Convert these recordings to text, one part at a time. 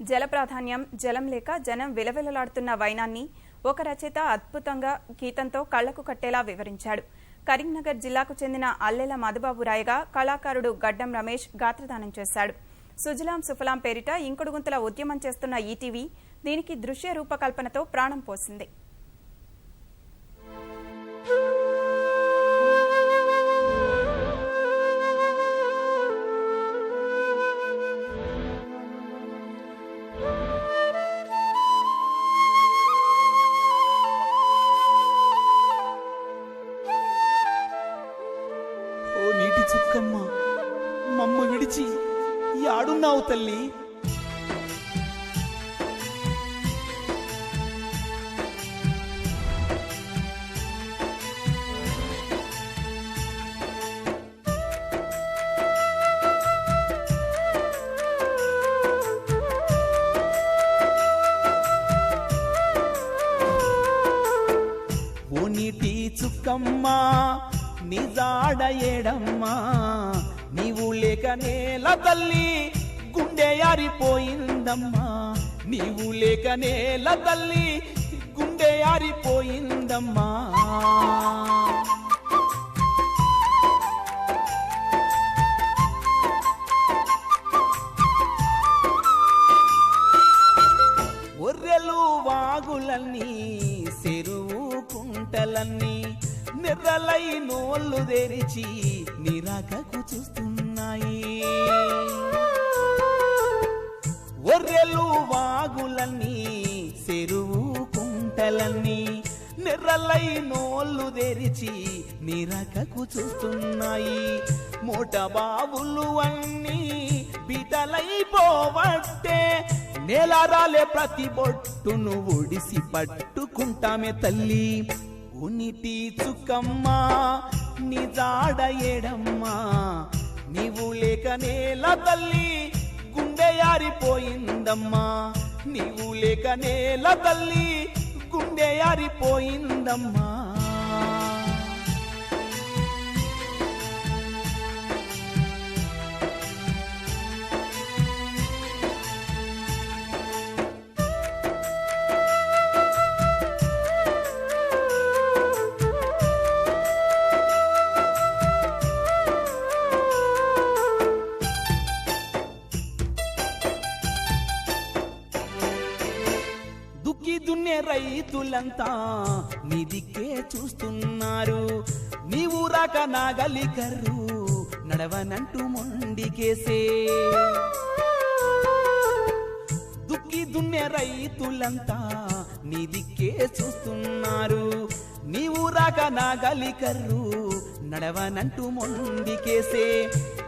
జల ప్రాధాన్యం జలం లేక జనం విలవిలలాడుతున్న వైనాన్ని ఒక రచయిత అద్భుతంగా గీతంతో కళ్ళకు కట్టేలా వివరించాడు. కరీంనగర్ జిల్లాకు చెందిన అల్లెల మధుబాబు రాయగా కళాకారుడు గడ్డం రమేష్ గాత్రదానం చేశాడు. సుజలాం సుఫలాం పేరిట ఇంకుడుగుంతల ఉద్యమం చేస్తున్న ఈటీవీ దీనికి దృశ్య రూపకల్పనతో ప్రాణం పోసింది. ఉన్నావు తల్లి? ఓ నీటి నిజాడ ఏడమ్మా నీవు లేక నేల తల్లి గుండె యారిపోయిందమ్మా నీవు లేక నేల తల్లి గుండె యారిపోయిందమ్మా ఒర్రెలు వాగులన్నీ చెరువు కుంటలన్నీ నిర్రలై నోళ్ళు తెరిచి నిరాకకు చూస్తున్నాయి. నిర్రలై నోళ్ళు తెరిచి నిరకకు చూస్తున్నాయి. మూట బావులు అన్నీ నేల రాలే ప్రతి బొట్టును ఒడిసి పట్టుకుంటామే తల్లి. ఉనిటి చుక్కమ్మా నిజాడ ఏడమ్మా నీవు లేక నేల తల్లి గుండె యారిపోయిందమ్మా నీవు లేక నేల తల్లి గుండె యారిపోయిందమ్మా రైతులంతా నిదికే చూస్తున్నారు. నీవు రాక నాగలి కర్రు నడవనంటూ మొండికేసే. దుక్కి దున్నే రైతులంతా నిదికే చూస్తున్నారు. నీవు రాక నాగలి కర్రు నడవనంటూ మొండికేసే.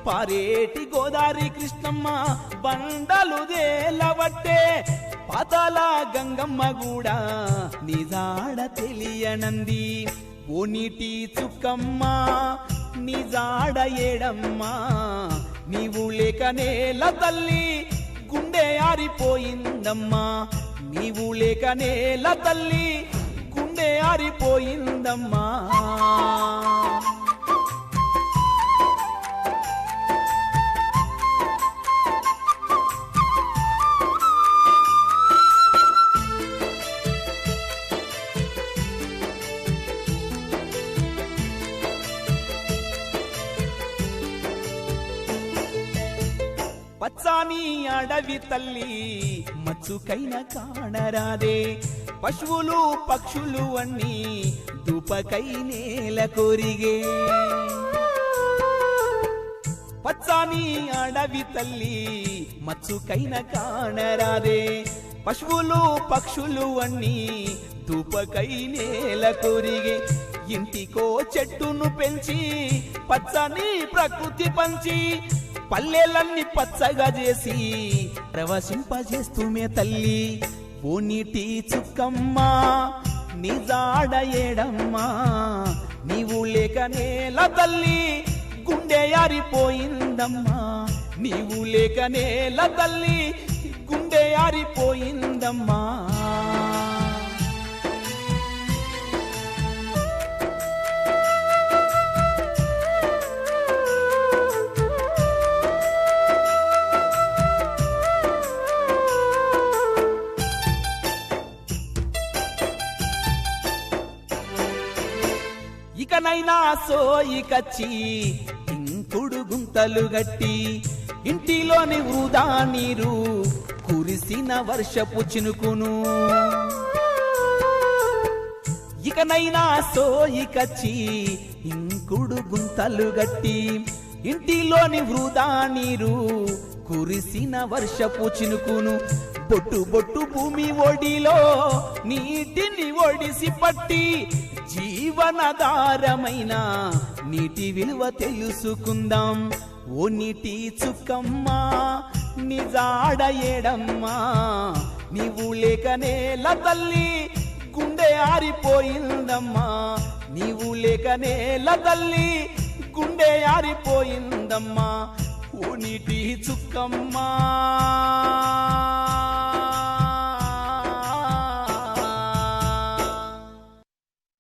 పారేటి గోదారి కృష్ణమ్మ బండలు దేలవట్టే పాతాల గంగమ్మ కూడా నిజాడ తెలియనంది. ఓ నీటి చుక్కమ్మ నిజాడ ఏడమ్మా నీవు లేక నేల తల్లి గుండె ఆరిపోయిందమ్మా. నీవు లేక నేల తల్లి గుండె ఆరిపోయిందమ్మా. పచ్చాని అడవి తల్లి మచ్చుకైన కాణరాదే పశువులు పక్షులు అన్నీ దుపకై నేల కోరిగే. పచ్చాని అడవి తల్లి మచ్చుకైన కాణరాదే పశువులు పక్షులు అన్నీ ధూపకై నేల కోరిగే. ఇంటికో చెట్టును పెంచి పచ్చని ప్రకృతి పంచి పల్లెలన్నీ పచ్చగా చేసి ప్రవశింపజేస్తూమే తల్లి. ఓ నీటి చుక్కమ్మా నిజాడ ఏడమ్మా నీవు లేక నేల తల్లి గుండె యారిపోయిందమ్మా నీవు లేక నేల తల్లి గుండె యారిపోయిందమ్మా సోయికచ్చి ఇంకుడు గుంతలు గట్టి ఇంటిలోని వృధా నీరు కురిసిన వర్షపు చినుకును. ఇకనైనా సోయికచ్చి ఇంకుడు గుంతలు గట్టి ఇంటిలోని వృధా నీరు కురిసిన వర్షపు చినుకును. బొట్టు బొట్టు భూమి ఒడిలో నీటిని ఒడిసి పట్టి జీవనధారమైన నీటి విలువ తెలుసుకుందాం. ఓ నీటి చుక్కమ్మా నిజాడ ఏడమ్మా నీవు లేక నేల తల్లి గుండె ఆరిపోయిందమ్మా. నీవు లేక నేల తల్లి గుండె ఆరిపోయిందమ్మా. ఓ నీటి చుక్కమ్మా.